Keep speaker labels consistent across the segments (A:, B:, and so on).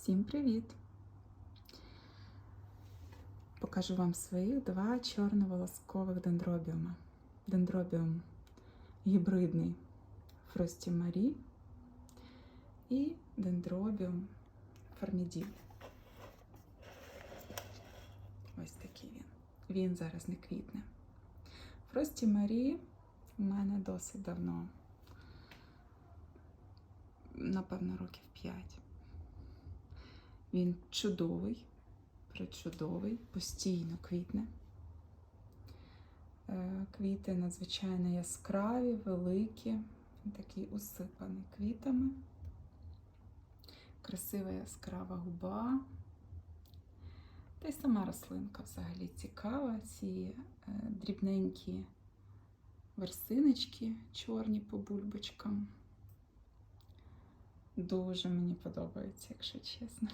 A: Всім привіт! Покажу вам своїх два чорноволоскових дендробіума. Дендробіум гібридний Фрості Марі і дендробіум Форміділь. Ось такий він. Він зараз не квітне. Фрості Марі у мене досить давно, напевно, років 5. Він чудовий, причудовий, постійно квітне. Е, Квіти надзвичайно яскраві, великі, такий усипаний квітами. Красива яскрава губа. Та й сама рослинка взагалі цікава. Ці е, дрібненькі версиночки чорні по бульбочкам. Дуже мені подобається, якщо чесно.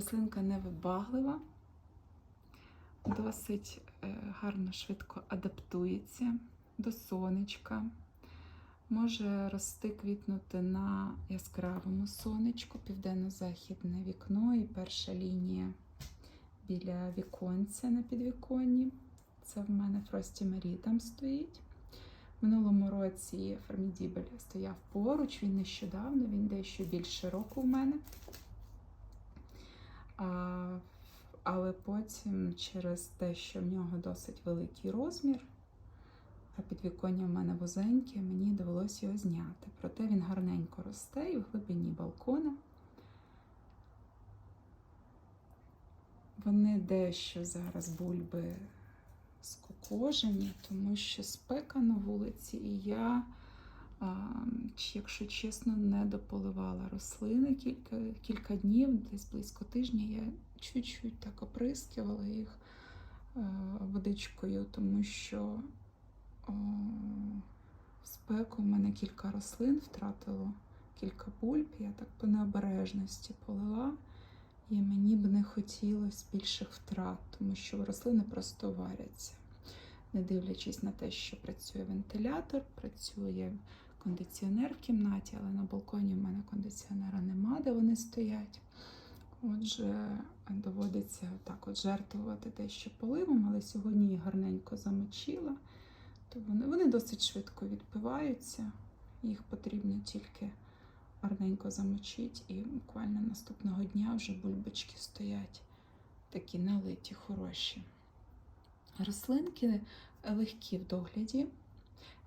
A: Рослинка невибаглива, досить е, гарно, швидко адаптується до сонечка. Може рости, квітнути на яскравому сонечку, південно-західне вікно і перша лінія біля віконця на підвіконні. Це в мене Фрості Марі там стоїть. Минулому році Формідібель стояв поруч, він нещодавно, він дещо більше року в мене. Але потім через те, що в нього досить великий розмір, а підвіконня в мене вузеньке, мені довелося його зняти. Проте він гарненько росте і в глибині балкона. Вони дещо зараз бульби скукожені, тому що спека на вулиці, і я, якщо чесно, не дополивала рослини кілька, кілька днів, десь близько тижня. Я чуть-чуть так оприскувала їх водичкою, тому що о, в спеку в мене кілька рослин втратило, кілька бульб. Я так по необережності полила. І мені б не хотілося більших втрат, тому що рослини просто варяться. Не дивлячись на те, що працює вентилятор, працює кондиціонер в кімнаті, але на балконі в мене кондиціонера нема, де вони стоять. Отже, доводиться так от жертвувати дещо поливом, але сьогодні їх гарненько замочила, то вони, вони досить швидко відпиваються, їх потрібно тільки гарненько замочить, і буквально наступного дня вже бульбочки стоять такі налиті, хороші. Рослинки легкі в догляді,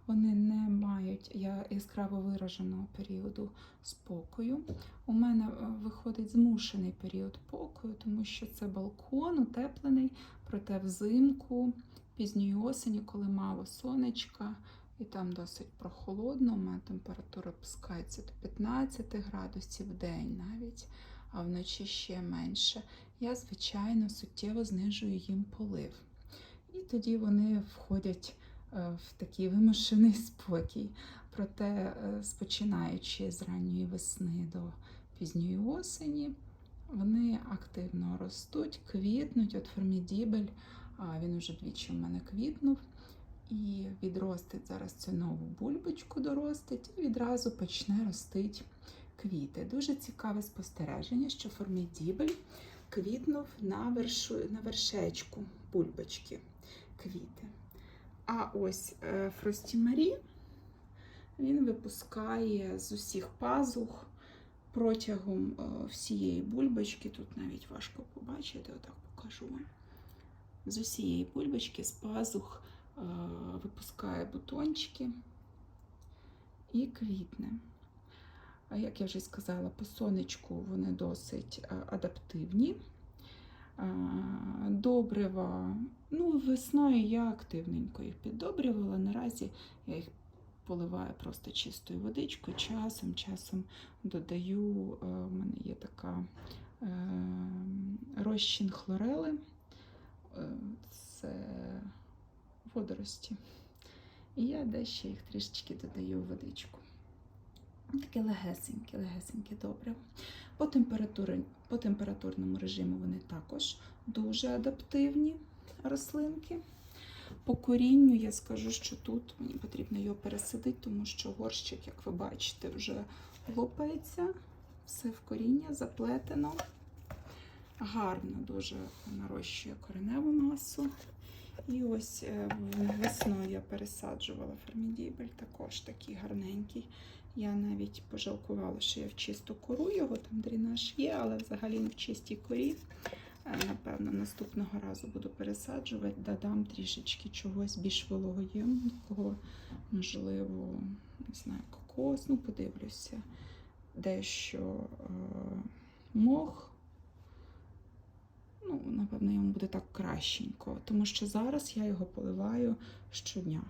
A: вони не мають яскраво вираженого періоду спокою. У мене е, виходить змушений період покою, тому що це балкон утеплений, проте взимку, пізньої осені, коли мало сонечка, і там досить прохолодно, у мене температура опускається до 15 градусів в день навіть, а вночі ще менше. Я, звичайно, суттєво знижую їм полив. І тоді вони входять в такий вимушений спокій. Проте, е, спочинаючи з ранньої весни до пізньої осені, вони активно ростуть, квітнуть. От формідібель, він уже двічі в мене квітнув. І відростить зараз цю нову бульбочку, доростить, і відразу почне ростити квіти. Дуже цікаве спостереження, що формідібель квітнув на вершу, на вершечку бульбочки квіти. А ось Фрості Марі він випускає з усіх пазух протягом всієї бульбочки. Тут навіть важко побачити, отак покажу вам. З усієї бульбочки, з пазух випускає бутончики і квітне. Як я вже сказала, по сонечку вони досить адаптивні. Добрива, ну, весною я активненько їх піддобрювала. Наразі я їх поливаю просто чистою водичкою. Часом, часом додаю, у мене є така розчин хлорели. Це водорості. І я дещо їх трішечки додаю в водичку. Таке легесеньке, легесеньке добре. По, по температурному режиму вони також дуже адаптивні рослинки. По корінню я скажу, що тут мені потрібно його пересадити, тому що горщик, як ви бачите, вже лопається. все в коріння заплетено. Гарно дуже нарощує кореневу масу. І ось е, весною я пересаджувала формідібель, також такий гарненький. Я навіть пожалкувала, що я в чисту кору його, там дренаж є, але взагалі не в чистій корі. Е, Напевно, наступного разу буду пересаджувати, додам трішечки чогось більш вологоємного, можливо, не знаю, кокос, ну подивлюся, дещо е, мох. Ну, напевно, йому буде так кращенько, тому що зараз я його поливаю щодня.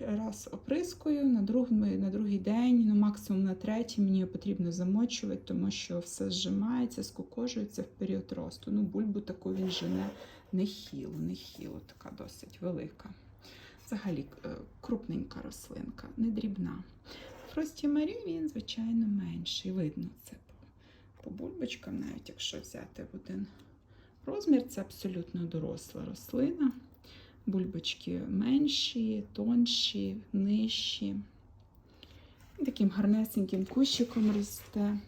A: Раз оприскую, на другий, на другий день, ну максимум на третій мені потрібно замочувати, тому що все зжимається, скукожується в період росту. Ну, бульбу таку він жене нехило, нехило, така досить велика. Взагалі е, крупненька рослинка, не дрібна. Фрості Марі він, звичайно, менший. Видно це по бульбочкам, навіть якщо взяти в один розмір, це абсолютно доросла рослина. Бульбочки менші, тонші, нижчі. Таким гарнесеньким кущиком росте.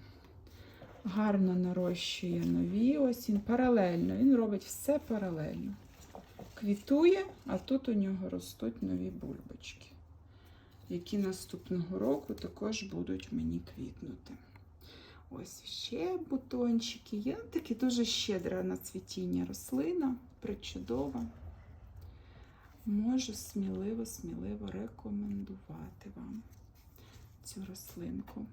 A: Гарно нарощує нові. Ось він паралельно. Він робить все паралельно. Квітує, а тут у нього ростуть нові бульбочки, які наступного року також будуть мені квітнути. Ось ще бутончики. Є такі дуже щедра на цвітіння рослина, причудова. Можу сміливо, сміливо рекомендувати вам цю рослинку.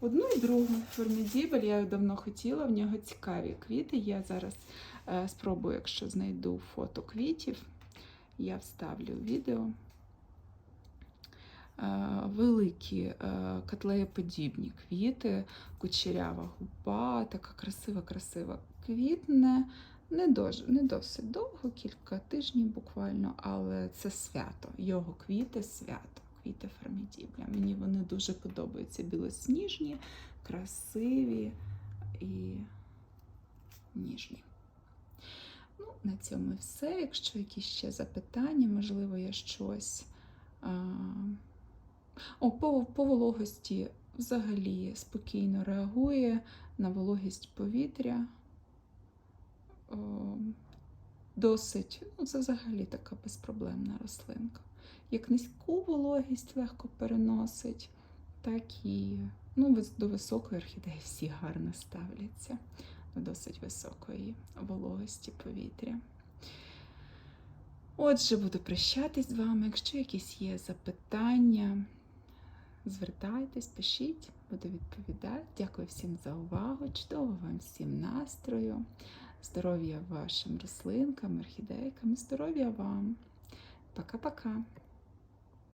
A: Одну і другу формідібель, я давно хотіла, в нього цікаві квіти. Я зараз е, спробую, якщо знайду фото квітів, я вставлю відео. Е, великі е, котлеєподібні квіти, кучерява губа, така красива-красива квітне. Не, дож, не досить довго, кілька тижнів буквально, але це свято. Його квіти свято, квіти фермідібля. Мені вони дуже подобаються. Білосніжні, красиві і ніжні. Ну, на цьому все. Якщо якісь ще запитання, можливо, я щось. А... О, по, по вологості взагалі спокійно реагує на вологість повітря. Досить, ну це взагалі така безпроблемна рослинка. Як низьку вологість легко переносить, так і ну, до високої орхідеї всі гарно ставляться, до досить високої вологості повітря. Отже, буду прощатись з вами. Якщо якісь є запитання, звертайтесь, пишіть, буду відповідати. Дякую всім за увагу. Чудового вам всім настрою. Здоров'я вашим рослинкам, орхідейкам, здоров'я вам. Пока-пока.